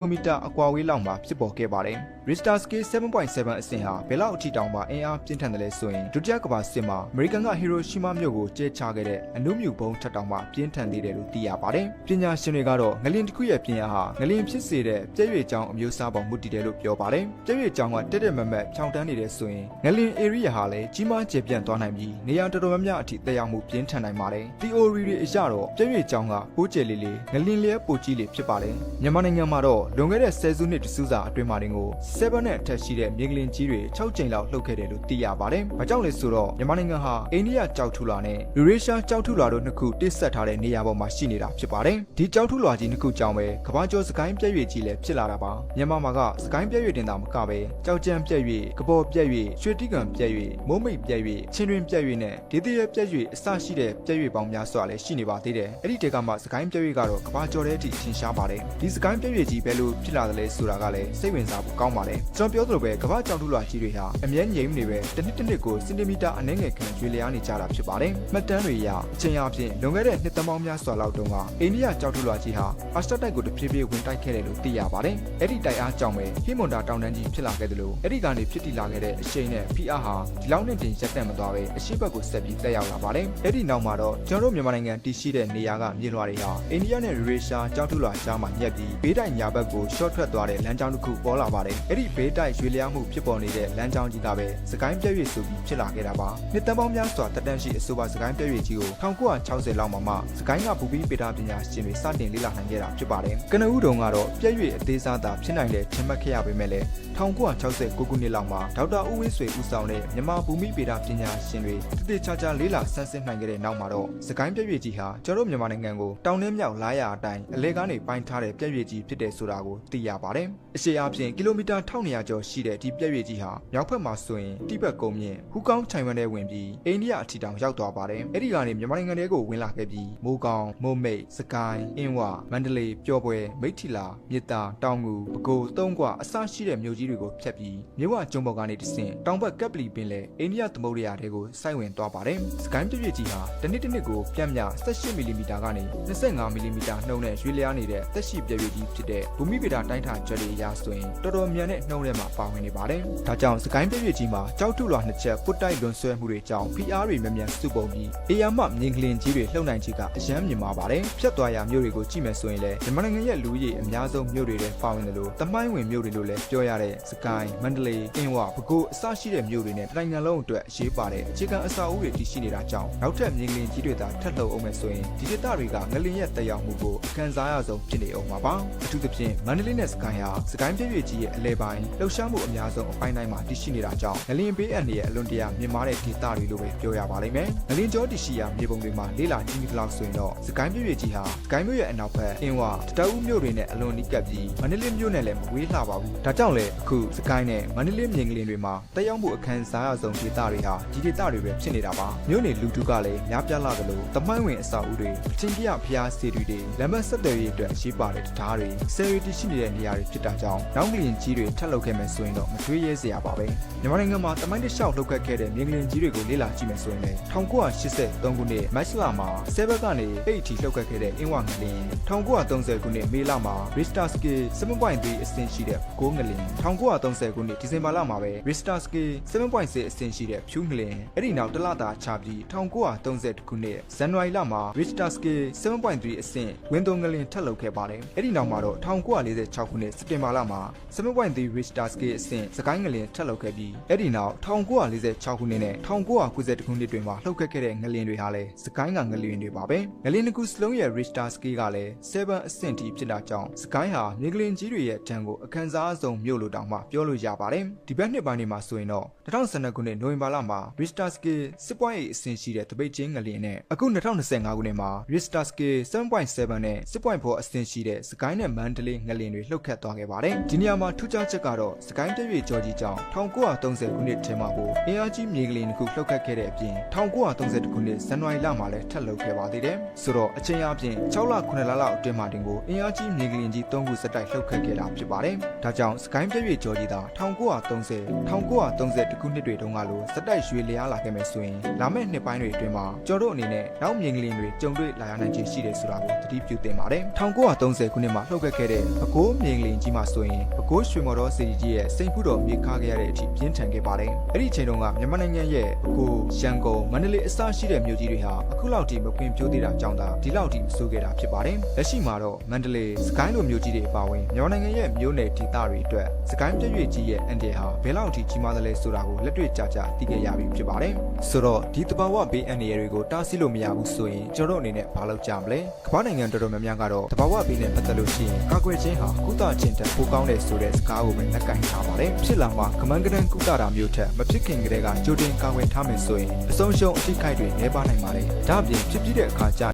ကီလိုမီတာအကွာအဝေးလောက်မှာဖြစ်ပေါ်ခဲ့ပါတယ်။ Richter scale 7.7အဆင့်ဟာဘယ်လောက်အထိတောင်မှအင်အားပြင်းထန်တယ်လဲဆိုရင်ဒုတိယကမ္ဘာစစ်မှာအမေရိကန်ကဟီရိုရှီမာမြို့ကိုကျဲချခဲ့တဲ့အနုမြူဘုံထက်တောင်မှပြင်းထန်သေးတယ်လို့သိရပါတယ်။ပညာရှင်တွေကတော့ငလင်တစ်ခုရဲ့ပြင်းအားဟာငလင်ဖြစ်စေတဲ့ပြည့်ရွေကြောင်အမျိုးအစားပေါ်မူတည်တယ်လို့ပြောပါတယ်။ပြည့်ရွေကြောင်ကတက်တက်မတ်မတ်ဖြောင်းတန်းနေတဲ့ဆိုရင်ငလင် area ဟာလည်းကြီးမားကျယ်ပြန့်သွားနိုင်ပြီးနေရာတော်တော်များများအထိတက်ရောက်မှုပြင်းထန်နိုင်ပါတယ်။ theory တွေအရတော့ပြည့်ရွေကြောင်ကပိုးကျယ်လေးလေးငလင်လျက်ပိုကြီးလေးဖြစ်ပါတယ်။မြန်မာနိုင်ငံမှာတော့လွန်ခဲ့တဲ့ဆယ်စုနှစ်တစုစာအတွင်းမှာတင်ကို7နဲ့အထက်ရှိတဲ့မြေကလင်ကြီးတွေ6ကြိမ်လောက်လှုပ်ခဲ့တယ်လို့သိရပါတယ်။ဘာကြောင့်လဲဆိုတော့မြန်မာနိုင်ငံဟာအိန္ဒိယကြောက်ထူလာနဲ့ယူရေရှားကြောက်ထူလာတို့နှစ်ခုတိဆက်ထားတဲ့နေရာပေါ်မှာရှိနေတာဖြစ်ပါတယ်။ဒီကြောက်ထူလာကြီးနှစ်ခုကြောင့်ပဲကမ္ဘာကျော်စကိုင်းပြည့်ရွေကြီးလည်းဖြစ်လာတာပါ။မြန်မာမှာကစကိုင်းပြည့်ရွေတင်တာမကပဲကြောက်ကြံပြည့်ရွေကပေါ်ပြည့်ရွေရွှေတိကံပြည့်ရွေမိုးမိတ်ပြည့်ရွေချင်းတွင်ပြည့်ရွေနဲ့ဒေသရဲပြည့်ရွေအစရှိတဲ့ပြည့်ရွေပေါင်းများစွာလည်းရှိနေပါသေးတယ်။အဲ့ဒီတေကမှစကိုင်းပြည့်ရွေကတော့ကမ္ဘာကျော်တဲ့အထိထင်ရှားပါတယ်။ဒီစကိုင်းပြည့်ရွေကြီးဘယ်လိုဖြစ်လာသလဲဆိုတာကလည်းစိတ်ဝင်စားဖို့ကောင်းပါတယ်။ကျွန်တော်ပြောသလိုပဲကမ္ဘာကြောက်ထူလာကြီးတွေဟာအမြဲငြိမ်နေပဲတစ်နှစ်တစ်နှစ်ကိုစင်တီမီတာအနည်းငယ်ခန့်ကျွေလျားနေကြတာဖြစ်ပါတယ်။မှတ်တမ်းတွေအရအချိန်အပြင်လွန်ခဲ့တဲ့နှစ်သမပေါင်းများစွာလောက်တုန်းကအိန္ဒိယကြောက်ထူလာကြီးဟာအာစတတိုက်ကိုတဖြည်းဖြည်းဝင်တိုက်ခဲ့တယ်လို့သိရပါတယ်။အဲ့ဒီတိုက်အားကြောင့်ပဲဟီမွန်တာတောင်တန်းကြီးဖြစ်လာခဲ့တယ်လို့အဲ့ဒီကနေဖြစ်တည်လာခဲ့တဲ့အရှိန်နဲ့ဖိအားဟာဒီလောက်နဲ့တင်ရက်တက်မသွားပဲအရှိဘက်ကိုဆက်ပြီးတက်ရောက်လာပါတယ်။အဲ့ဒီနောက်မှာတော့ကျွန်တော်တို့မြန်မာနိုင်ငံတည်ရှိတဲ့နေရာကမြေလွှာတွေဟာအိန္ဒိယနဲ့ရေရှားကြောက်ထူလာကြားမှာညက်ပြီးဘေးတိုက်ညာဘက်ကိုရှော့ထွက်သွားတဲ့လမ်းကြောင်းတစ်ခုပေါ်လာပါတယ်။အဲ့ဒီဘေးတိုက်ရွေလျားမှုဖြစ်ပေါ်နေတဲ့လမ်းကြောင်းကြီးကပဲစကိုင်းပြည့်ရွေဆိုပြီးဖြစ်လာခဲ့တာပါ။နှစ်တန်းပေါင်းများစွာတက်တန်းရှိအဆိုပါစကိုင်းပြည့်ရွေကြီးကို1960လောက်မှာမှစကိုင်းကဘူပီပေတာပညာရှင်တွေစတင်လေ့လာနိုင်ခဲ့တာဖြစ်ပါတယ်။ကနဦးတုံကတော့ပြည့်ရွေအသေးစားသာဖြစ်နိုင်တဲ့ထင်မှတ်ခဲ့ရပေမဲ့လည်း1969ခုနှစ်လောက်မှာဒေါက်တာဦးဝင်းဆွေဦးဆောင်တဲ့မြန်မာဘူမိပေတာပညာရှင်တွေတည်တည်ချာချာလေ့လာဆန်းစစ်နိုင်ခဲ့တဲ့နောက်မှာတော့စကိုင်းပြည့်ရွေကြီးဟာကျွန်တော်တို့မြန်မာနိုင်ငံကိုတောင်နဲ့မြောက်လာရအတိုင်းအလဲကားနေပိုင်းထားတဲ့ပြည့်ရွေကြီးဖြစ်တဲ့ဆိုတာကိုသိရပါတယ်။အရှေ့အပြင်ကီလိုမီတာ1200ကျော်ရှိတဲ့ဒီပြည့်ရွေကြီးဟာမြောက်ဘက်မှာဆိုရင်တိဘက်ကုန်းမြင့်ဟူကောင်းချိုင်ဝမ်ထဲဝင်ပြီးအိန္ဒိယအထီတောင်ရောက်သွားပါတယ်။အဲ့ဒီကနေမြန်မာနိုင်ငံထဲကိုဝင်လာခဲ့ပြီးမိုးကောင်းမိုးမိတ်စကိုင်းအင်းဝမန္တလေးပျော်ပွဲမိထီလာမြစ်တာတောင်ငူပဲခူးသုံးကွအစရှိတဲ့မြို့ကြီးတွေကိုဖြတ်ပြီးမြဝကျုံပေါ်ကနေတဆင့်တောင်ဘက်ကပ်ပလီပင်လေအိန္ဒိယသမုဒ္ဒရာတွေကိုစိုက်ဝင်သွားပါတယ်။စကိုင်းပြည့်ပြည့်ကြီးဟာတစ်နှစ်တစ်နှစ်ကိုပြန့်မြ18မီလီမီတာကနေ25မီလီမီတာနှုန်းနဲ့ရွေ့လျားနေတဲ့သက်ရှိပြည့်ပြည့်ကြီးဖြစ်တဲ့ဘူမိဗေဒတိုင်းထာကျွဲတွေအရဆိုရင်တော်တော်မြန်တဲ့နှုန်းထဲမှာပါဝင်နေပါတယ်။ဒါကြောင့်စကိုင်းပြည့်ပြည့်ကြီးမှာကြောက်ထုလွာနှစ်ချက်ပုတ်တိုက်လွန်ဆွဲမှုတွေကြောင့် PR တွေမြန်မြန်စုပုံပြီးအေယာမမြင်ကလင်ကြီးတွေလှုပ်နိုင်ခြင်းကအယမ်းမြင်ပါပါတယ်။ဖြတ်သွားရမြို့တွေကိုကြည့်မယ်ဆိုရင်လည်းမြန်မာနိုင်ငံရဲ့လူကြီးအများဆုံးမြို့တွေထဲပါဝင်တယ်လို့တမိုင်းဝင်မြို့တွေလို့လည်းပြောရတဲ့စကိုင်းမန္တလေးအင်းဝပဲခူးအစရှိတဲ့မြို့တွေနဲ့တိုင်းနိုင်ငံလုံးအတွက်အရေးပါတဲ့အခြေခံအဆောက်အဦတွေတည်ရှိနေတာကြောင့်နောက်ထပ်မြင်ကလင်ကြီးတွေသာထပ်လှုပ်အောင်မယ်ဆိုရင်ဒီဒေသတွေကငလင်ရဲ့တက်ရောက်မှုကိုအခံစားရဆုံးဖြစ်နေအောင်ပါပါအထူးသဖြင့်မန္တလေးနဲ့စကိုင်းဟာစကိုင်းပြည့်ပြည့်ကြီးရဲ့အလဲပိုင်းလှုပ်ရှားမှုအများဆုံးအပိုင်းတိုင်းမှာတည်ရှိနေတာကြောင့်ငလင်ပေးအပ်နေရဲ့အလွန်တရာမြင့်မားတဲ့ဒေသတွေလို့ပဲပြောရပါလိမ့်မယ်ငလင်ကျောတည်ရှိရာမြေပုံတွေမှာလေးလာကြည့်မိသလောက်ဆိုရင်တော့စကိုင်းပြည့်ပြည့်ကြီးဟာစကိုင်းမြို့ရဲ့အနောက်ဘက်အင်းဝတတအူးမြို့တွေနဲ့အလွန်နီးကပ်ပြီးမန္တလေးမြို့နဲ့လည်းမဝေးလှပါဘူးဒါကြောင့်လေအခုစကိုင်းနဲ့မန္တလေးမြင်ကလင်တွေမှာတက်ရောက်မှုအခန်းစားရဆုံးဒေသတွေဟာဒီဒေသတွေပဲဖြစ်နေတာပါမြို့နေလူထုကလည်းများပြားလာသလိုတမိုင်းဝင်အဆောက်အဦတွေအချင်းပြဖျားစီတွေတွေလမ်းမဆက်သွယ်ရေးအတွက်အရေးပါတဲ့တရားတွေဆယ်ရီတရှိနေတဲ့နေရာတွေဖြစ်တာကြောင့်နောက်ကလင်ကြီးတွေထပ်လုပ်ခဲ့မယ်ဆိုရင်တော့မတွေးရဲစရာပါပဲမြန်မာနိုင်ငံမှာတမိုင်းတစ်လျှောက်လှုပ်ခတ်ခဲ့တဲ့မြင်ကလင်ကြီးတွေကိုလေ့လာကြည့်မယ်ဆိုရင်လည်း1983ခုနှစ်မတ်လမှာဆဲဘက်ကနေအိတ်ထီလှုပ်ခတ်ခဲ့တဲ့အင်းဝငလင်1930ခုနှစ်မေလမှာ Richter scale 7.3အဆင့်ရှိတဲ့ကိုးငလင်1930ခုနှစ်ဒီဇင်ဘာလမှာပဲ Richter scale 7.6အဆင့်ရှိတဲ့ဖြူးငလင်အဲ့ဒီနောက်တစ်လတာချပြီး1930ခုနှစ်ဇန်နဝါရီလမှာ Richter scale 7.3အဆင့်ဝင်းသုံးငလင်ထပ်လုပ်ခဲ့ပါတယ်အဲ့ဒီနောက်မှာတော့1946ခုနှစ်စက်တင်ဘာလမှာ7.3 Richter scale အဆင့်စကိုင်းငလင်ထပ်လုပ်ခဲ့ပြီးအဲ့ဒီနောက်1946ခုနှစ်နဲ့1990ခုနှစ်တွင်မှာလှုပ်ခတ်ခဲ့တဲ့ငလင်တွေဟာလည်းစကိုင်းကငလင်တွေပါပဲငလင်တစ်ခုစလုံးရဲ့ Richter scale ကလည်း7အဆင့်ထိဖြစ်တာကြောင့်စကိုင်းဟာမြေကလင်ကြီးတွေရဲ့တံကိုအခန်းစားဆုံးမြို့လိုတောင်မှပြောလို့ရပါတယ်ဒီဘက်နှစ်ပိုင်းတွေမှာဆိုရင်တော့2012ခုနှစ်နိုဝင်ဘာလမှာ Richter scale 6.8အဆင့်ရှိတဲ့တပိတ်ချင်းငလင်နဲ့အခု2025ခုနှစ်မှာ Richter scale 7.7နဲ့6.4အဆင့်ရှိတဲ့စကိုင်းနဲ့မန္တလေးငလင်တွေလှုပ်ခတ်သွားခဲ့ပါတယ်ဒီနေရာမှာထူးခြားချက်ကတော့စကိုင်းပြည့်ပြည့်ကြော်ကြီးကြောင့်1930ခုနှစ်ထဲမှာကိုအင်အားကြီးမြေကလင်တစ်ခုလှုပ်ခတ်ခဲ့တဲ့အပြင်1930ခုနှစ်ဇန်နဝါရီလမှာလည်းထပ်လှုပ်ခဲ့ပါသေးတယ်ဆိုတော့အချိန်အပြင်6လ9လလောက်အတွင်းမှာတင်ကိုအင်အားကြီးမြေကလင်ကြီး3ခုစက်တိုက်လှုပ်ခတ်ခဲ့တာဖြစ်ပါတယ်ဒါကြောင့်စကိုင်းပြည့်ပြည့်ကြော်ကြီးသာ1930 1930ခုနှစ်တွေတုန်းကလိုစက်တိုက်ရွေလျားလာခဲ့မယ်ဆိုရင်လာမယ့်နှစ်ပိုင်းတွေအတွင်းမှာကျော်တို့အနေနဲ့နောက်မြေကလင်တွေကြုံတွေ့လာရနိုင်ခြေရှိတယ်ဆိုတာကိုသတိပြုသင့်ပါတယ်1930ခုနှစ်မှာလှုပ်ခတ်ခဲ့တဲ့ပဲကိုးမြေငလင်ကြီးမှာဆိုရင်ပဲကိုးရွှေမော်တော်စီကြီးရဲ့စိန်ဖူးတော်မြေခါခဲ့ရတဲ့အထိပြင်းထန်ခဲ့ပါတယ်အဲ့ဒီအချိန်တုန်းကမြန်မာနိုင်ငံရဲ့ပဲကိုးရန်ကုန်မန္တလေးအစရှိတဲ့မြို့ကြီးတွေဟာအခုလောက်ထိမပွင့်ပြိုးသေးတာကြောင့်သာဒီလောက်ထိမဆိုးခဲ့တာဖြစ်ပါတယ်လက်ရှိမှာတော့မန္တလေးစကိုင်းလိုမြို့ကြီးတွေအပါအဝင်မြန်မာနိုင်ငံရဲ့မြို့နယ်ဒေသတွေအတွက်စကိုင်းပြည့်ရွေကြီးရဲ့အန်ဒီဟာဘယ်လောက်ထိကြီးမားသလဲဆိုတာကိုလက်တွေ့ကြကြသိခဲ့ရပြီဖြစ်ပါတယ်ဆိုတော့ဒီတဘာဝဘေးအန္တရာယ်တွေကိုတားဆီးလို့မရဘူးဆိုရင်ကျွန်တော်တို့အနေနဲ့ဘာလုပ်ကြမလဲကမ္ဘာနိုင်ငံတော်တော်များများကတော့တဘာဝဘေးနဲ့ပတ်သက်လို့ရှိရင်ကာကွယ်ခြင်းဟာကုသခြင်းတက်ပိုကောင်းတယ်ဆိုတဲ့စကားကိုပဲလက်ကင်ထားပါတယ်ဖြစ်လာမှာကမန်းကနန်ကုသတာမျိုးထက်မဖြစ်ခင်ကတည်းကကြိုတင်ကာကွယ်ထားမယ်ဆိုရင်အဆုံးရှုံးအထိခိုက်တွေနည်းပါနိုင်ပါတယ်ဒါ့အပြင်ဖြစ်ပြီးတဲ့အခါကျ